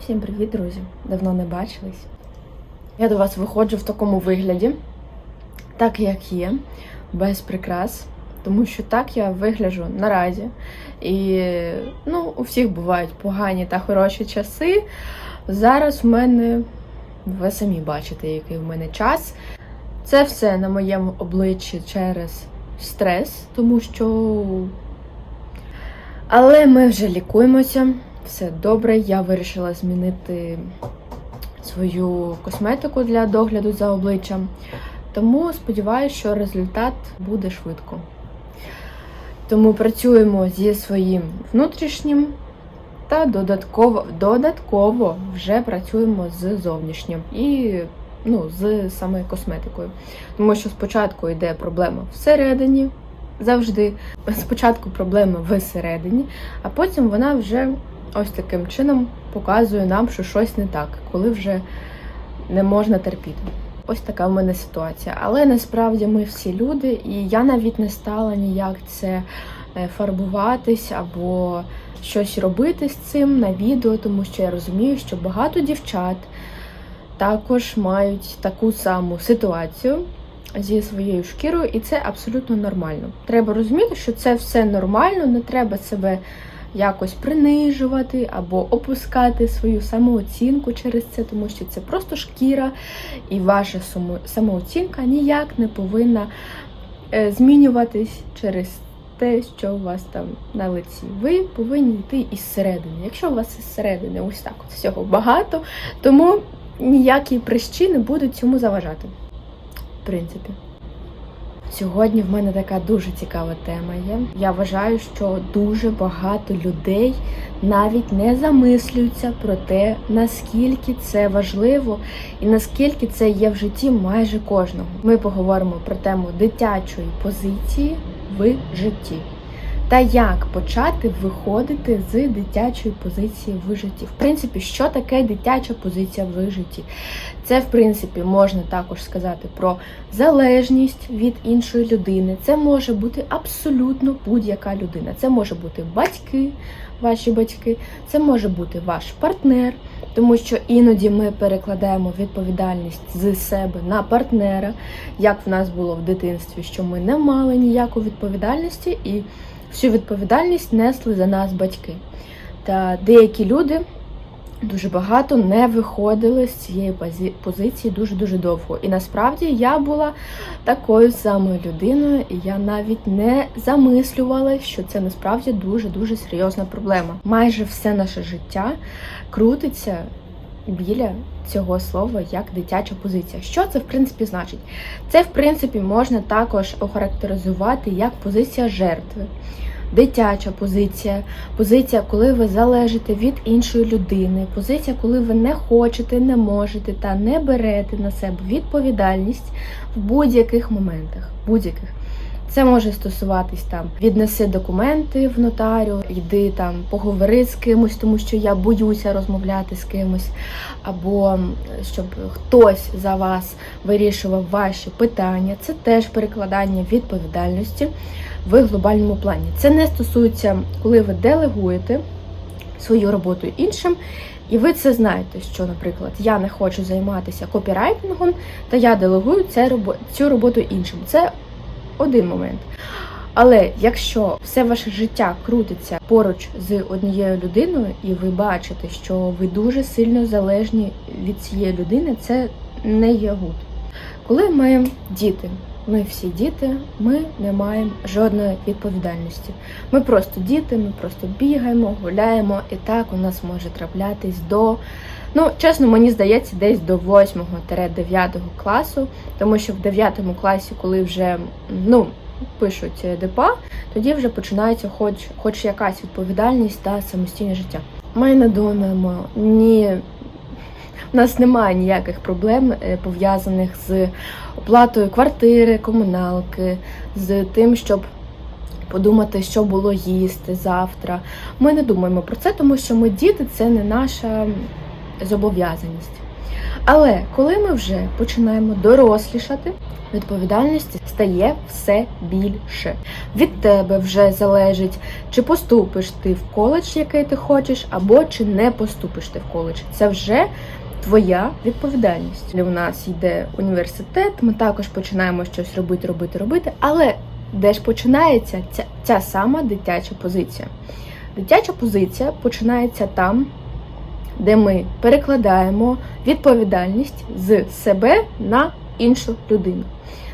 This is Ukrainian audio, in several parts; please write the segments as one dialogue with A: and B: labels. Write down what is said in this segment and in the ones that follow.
A: Всім привіт, друзі! Давно не бачились. Я до вас виходжу в такому вигляді, так як є, без прикрас, тому що так я вигляджу наразі. І ну, у всіх бувають погані та хороші часи. Зараз в мене, ви самі бачите, який в мене час. Це все на моєму обличчі через стрес, тому що. Але ми вже лікуємося, все добре. Я вирішила змінити свою косметику для догляду за обличчям. Тому сподіваюся, що результат буде швидко. Тому працюємо зі своїм внутрішнім та додатково, додатково вже працюємо з зовнішнім і ну, з саме косметикою. Тому що спочатку йде проблема всередині, завжди. Спочатку проблема всередині, а потім вона вже ось таким чином показує нам, що щось не так, коли вже не можна терпіти. Ось така в мене ситуація. Але насправді ми всі люди, і я навіть не стала ніяк це е, фарбуватись або щось робити з цим на відео, тому що я розумію, що багато дівчат також мають таку саму ситуацію зі своєю шкірою, і це абсолютно нормально. Треба розуміти, що це все нормально, не треба себе якось принижувати або опускати свою самооцінку через це, тому що це просто шкіра, і ваша самооцінка ніяк не повинна е, змінюватись через те, що у вас там на лиці. Ви повинні йти із середини. Якщо у вас із середини ось так от всього багато, тому ніякі прищі не будуть цьому заважати. В принципі. Сьогодні в мене така дуже цікава тема є. Я вважаю, що дуже багато людей навіть не замислюються про те, наскільки це важливо і наскільки це є в житті майже кожного. Ми поговоримо про тему дитячої позиції в житті. Та як почати виходити з дитячої позиції в житті? В принципі, що таке дитяча позиція в житті? Це, в принципі, можна також сказати про залежність від іншої людини. Це може бути абсолютно будь-яка людина. Це може бути батьки, ваші батьки, це може бути ваш партнер, тому що іноді ми перекладаємо відповідальність з себе на партнера, як в нас було в дитинстві, що ми не мали ніякої відповідальності і всю відповідальність несли за нас батьки. Та деякі люди дуже багато не виходили з цієї позиції дуже-дуже довго. І насправді я була такою самою людиною, і я навіть не замислювала, що це насправді дуже-дуже серйозна проблема. Майже все наше життя крутиться біля цього слова як дитяча позиція. Що це в принципі значить? Це в принципі можна також охарактеризувати як позиція жертви. Дитяча позиція, позиція, коли ви залежите від іншої людини, позиція, коли ви не хочете, не можете та не берете на себе відповідальність в будь-яких моментах. Будь-яких. Це може стосуватись там віднеси документи в нотаріус, йди там поговори з кимось, тому що я боюся розмовляти з кимось, або щоб хтось за вас вирішував ваші питання. Це теж перекладання відповідальності в глобальному плані. Це не стосується, коли ви делегуєте свою роботу іншим. І ви це знаєте, що, наприклад, я не хочу займатися копірайтингом, та я делегую цю роботу іншим. Це один момент. Але якщо все ваше життя крутиться поруч з однією людиною, і ви бачите, що ви дуже сильно залежні від цієї людини, це не є гуд. Коли ми діти, ми всі діти, ми не маємо жодної відповідальності. Ми просто діти, ми просто бігаємо, гуляємо, і так у нас може траплятись до. Ну, чесно, мені здається, десь до 8-9 класу, тому що в 9 класі, коли вже ну, пишуть е, ДПА, тоді вже починається хоч, хоч якась відповідальність та самостійне життя. Ми не думаємо ні. У нас немає ніяких проблем е, пов'язаних з оплатою квартири, комуналки, з тим, щоб подумати, що було їсти завтра. Ми не думаємо про це, тому що ми діти це не наша зобов'язаність. Але коли ми вже починаємо дорослішати, відповідальність стає все більше. Від тебе вже залежить, чи поступиш ти в коледж, який ти хочеш, або чи не поступиш ти в коледж. Це вже твоя відповідальність. У нас йде університет, ми також починаємо щось робити, робити, робити. Але де ж починається ця, ця сама дитяча позиція? Дитяча позиція починається там, де ми перекладаємо відповідальність з себе на іншу людину.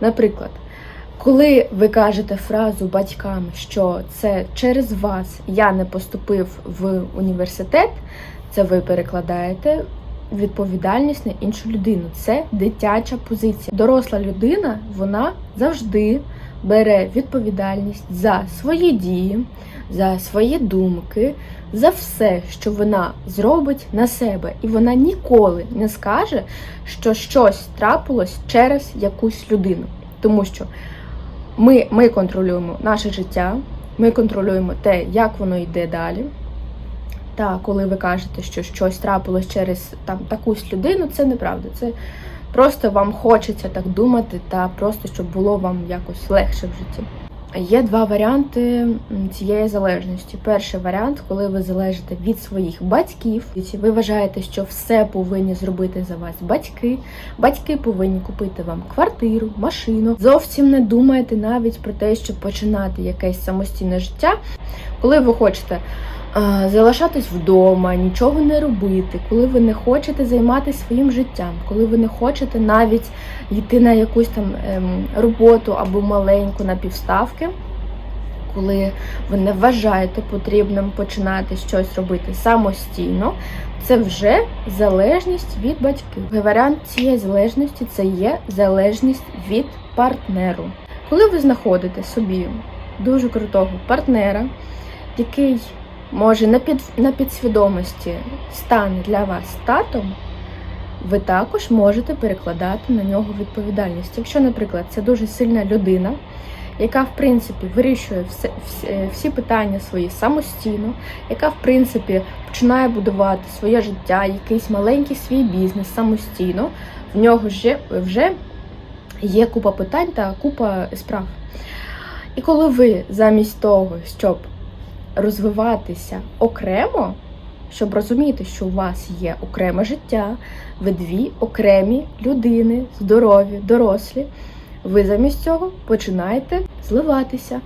A: Наприклад, коли ви кажете фразу батькам, що це через вас я не поступив в університет, це ви перекладаєте відповідальність на іншу людину. Це дитяча позиція. Доросла людина вона завжди бере відповідальність за свої дії, за свої думки, за все, що вона зробить на себе, і вона ніколи не скаже, що щось трапилось через якусь людину, тому що ми, ми контролюємо наше життя, ми контролюємо те, як воно йде далі. Та коли ви кажете, що щось трапилось через там такусь людину, це неправда. Це просто вам хочеться так думати, та просто щоб було вам якось легше в житті. Є два варіанти цієї залежності. Перший варіант, коли ви залежите від своїх батьків, ви вважаєте, що все повинні зробити за вас батьки. Батьки повинні купити вам квартиру, машину. Зовсім не думаєте навіть про те, щоб починати якесь самостійне життя, коли ви хочете. Залишатись вдома, нічого не робити, коли ви не хочете займатися своїм життям, коли ви не хочете навіть йти на якусь там ем, роботу або маленьку на півставки, коли ви не вважаєте потрібним починати щось робити самостійно, це вже залежність від батьків. Варіант цієї залежності це є залежність від партнеру. Коли ви знаходите собі дуже крутого партнера, який може на, під, на підсвідомості стане для вас татом, ви також можете перекладати на нього відповідальність. Якщо, наприклад, це дуже сильна людина, яка в принципі вирішує все, всі, всі питання свої самостійно, яка в принципі починає будувати своє життя, якийсь маленький свій бізнес самостійно, в нього вже, вже є купа питань та купа справ. І коли ви замість того, щоб розвиватися окремо, щоб розуміти, що у вас є окреме життя, ви дві окремі людини, здорові, дорослі, ви замість цього починаєте зливатися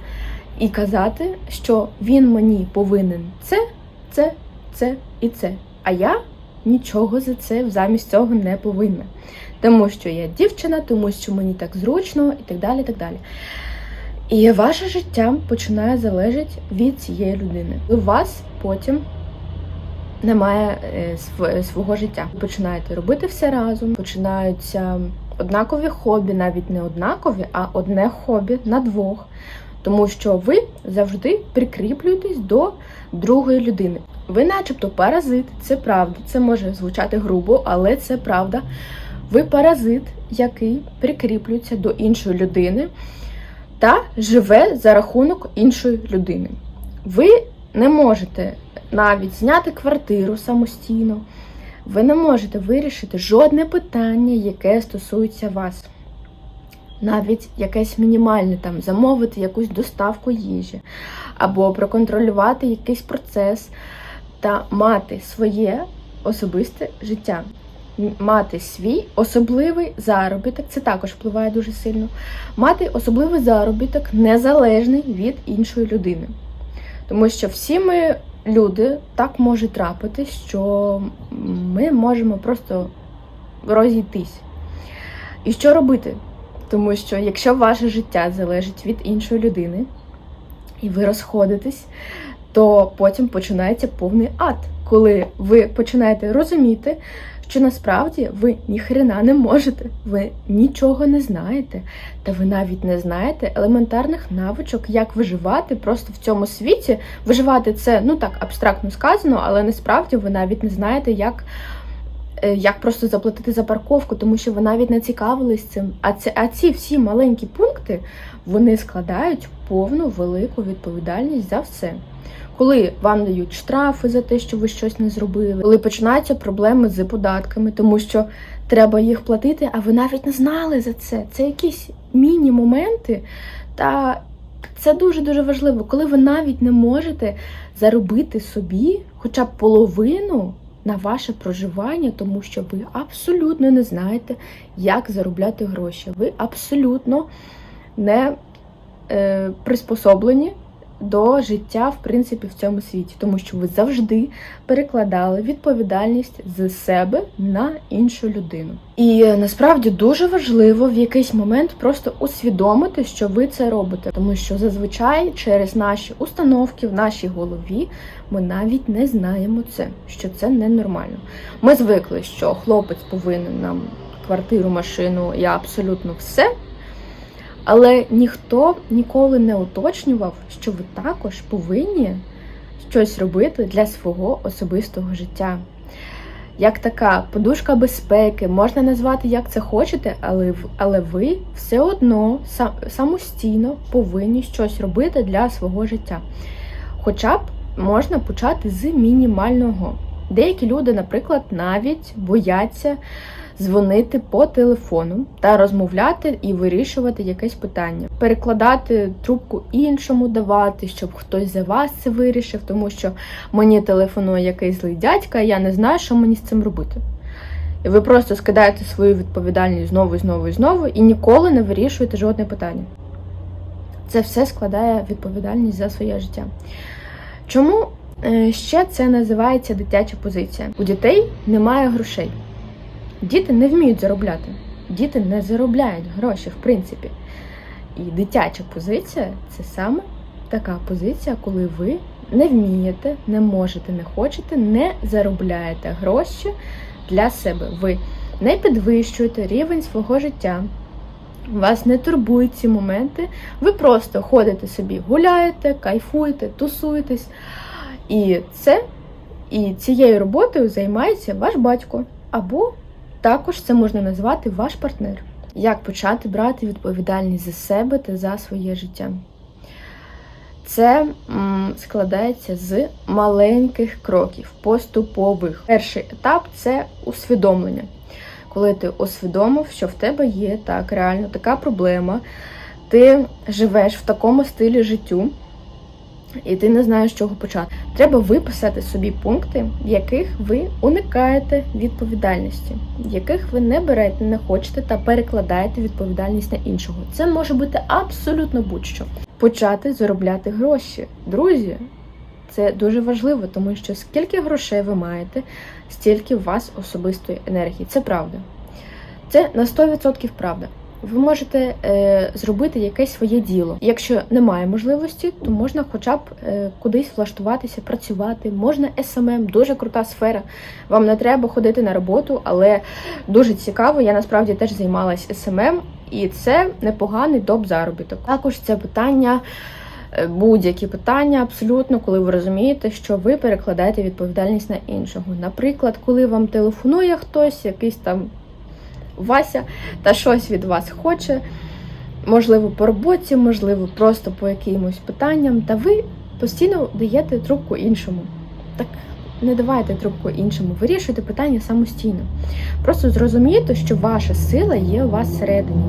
A: і казати, що він мені повинен це, це, це і це. А я нічого за це замість цього не повинна. Тому що я дівчина, тому що мені так зручно і так далі. Так далі. І ваше життя починає залежати від цієї людини. У вас потім немає е, свого життя. Ви починаєте робити все разом, починаються однакові хобі, навіть не однакові, а одне хобі на двох. Тому що ви завжди прикріплюєтесь до другої людини. Ви, начебто, паразит, це правда. Це може звучати грубо, але це правда. Ви паразит, який прикріплюється до іншої людини та живе за рахунок іншої людини. Ви не можете навіть зняти квартиру самостійно, ви не можете вирішити жодне питання, яке стосується вас. Навіть якесь мінімальне там замовити якусь доставку їжі, або проконтролювати якийсь процес та мати своє особисте життя, мати свій особливий заробіток, це також впливає дуже сильно. Мати особливий заробіток незалежний від іншої людини. Тому що всі ми люди так може трапити, що ми можемо просто розійтись. І що робити? Тому що якщо ваше життя залежить від іншої людини, і ви розходитесь, то потім починається повний ад, коли ви починаєте розуміти, що насправді ви ніхрена не можете, ви нічого не знаєте, та ви навіть не знаєте елементарних навичок, як виживати просто в цьому світі. Виживати це ну так абстрактно сказано, але насправді ви навіть не знаєте, як. е, Як просто заплатити за парковку, тому що ви навіть не цікавились цим. А це а ці всі маленькі пункти вони складають повну велику відповідальність за все. Коли вам дають штрафи за те, що ви щось не зробили, коли починаються проблеми з податками, тому що треба їх платити, а ви навіть не знали за це. Це якісь міні-моменти. Та це дуже-дуже важливо, коли ви навіть не можете заробити собі хоча б половину на ваше проживання, тому що ви абсолютно не знаєте, як заробляти гроші. Ви абсолютно не е, приспособлені до життя, в принципі, в цьому світі, тому що ви завжди перекладали відповідальність з себе на іншу людину. І е, насправді дуже важливо в якийсь момент просто усвідомити, що ви це робите, тому що зазвичай через наші установки в нашій голові ми навіть не знаємо це, що це ненормально. Ми звикли, що хлопець повинен нам квартиру, машину і абсолютно все. Але ніхто ніколи не уточнював, що ви також повинні щось робити для свого особистого життя. Як така подушка безпеки, можна назвати як це хочете, але але ви все одно самостійно повинні щось робити для свого життя. Хоча б можна почати з мінімального. Деякі люди, наприклад, навіть бояться дзвонити по телефону та розмовляти і вирішувати якесь питання, перекладати трубку іншому, давати, щоб хтось за вас це вирішив, тому що мені телефонує якийсь злий дядька, і я не знаю, що мені з цим робити. І ви просто скидаєте свою відповідальність знову знову і знову і ніколи не вирішуєте жодне питання. Це все складає відповідальність за своє життя. Чому е, ще це називається дитяча позиція? У дітей немає грошей. Діти не вміють заробляти. Діти не заробляють гроші, в принципі. І дитяча позиція це саме така позиція, коли ви не вмієте, не можете, не хочете, не заробляєте гроші для себе. Ви не підвищуєте рівень свого життя. Вас не турбують ці моменти. Ви просто ходите собі, гуляєте, кайфуєте, тусуєтесь. І це, і цією роботою займається ваш батько або також це можна назвати ваш партнер. Як почати брати відповідальність за себе та за своє життя? Це складається з маленьких кроків, поступових. Перший етап це усвідомлення. Коли ти усвідомив, що в тебе є так, реально така проблема, ти живеш в такому стилі життю, і ти не знаєш, з чого почати. Треба виписати собі пункти, в яких ви уникаєте відповідальності, яких ви не берете, не хочете та перекладаєте відповідальність на іншого. Це може бути абсолютно будь-що. Почати заробляти гроші. Друзі, це дуже важливо, тому що скільки грошей ви маєте, стільки у вас особистої енергії. Це правда. Це на 100% правда ви можете е, зробити якесь своє діло. Якщо немає можливості, то можна хоча б е, кудись влаштуватися, працювати. Можна СММ, дуже крута сфера. Вам не треба ходити на роботу, але дуже цікаво. Я насправді теж займалась СММ, і це непоганий доп заробіток. Також це питання. Е, будь-які питання абсолютно, коли ви розумієте, що ви перекладаєте відповідальність на іншого. Наприклад, коли вам телефонує хтось, якийсь там Вася та щось від вас хоче, можливо, по роботі, можливо, просто по якимось питанням, та ви постійно даєте трубку іншому. Так не давайте трубку іншому, вирішуйте питання самостійно. Просто зрозумійте, що ваша сила є у вас всередині.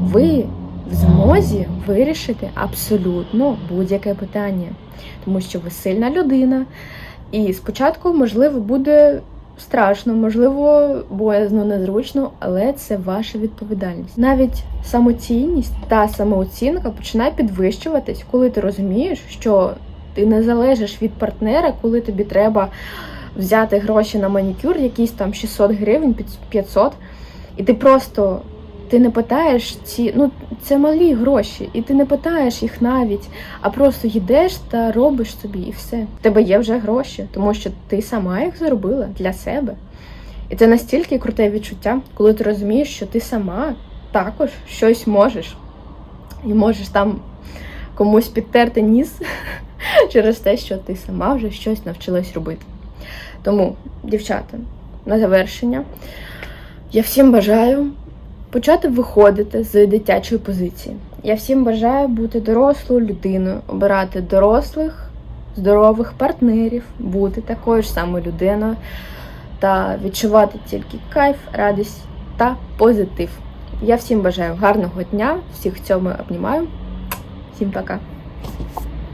A: Ви в змозі вирішити абсолютно будь-яке питання, тому що ви сильна людина, і спочатку, можливо, буде страшно, можливо, боязно, незручно, але це ваша відповідальність. Навіть самоцінність та самооцінка починає підвищуватись, коли ти розумієш, що ти не залежиш від партнера, коли тобі треба взяти гроші на манікюр, якісь там 600 гривень, 500, і ти просто ти не питаєш ці, ну це малі гроші, і ти не питаєш їх навіть, а просто йдеш та робиш собі, і все. В тебе є вже гроші, тому що ти сама їх заробила для себе. І це настільки круте відчуття, коли ти розумієш, що ти сама також щось можеш, і можеш там комусь підтерти ніс через те, що ти сама вже щось навчилась робити. Тому, дівчата, на завершення, я всім бажаю почати виходити з дитячої позиції. Я всім бажаю бути дорослою людиною, обирати дорослих, здорових партнерів, бути такою ж самою людиною та відчувати тільки кайф, радість та позитив. Я всім бажаю гарного дня, всіх цьому обнімаю. Всім пока!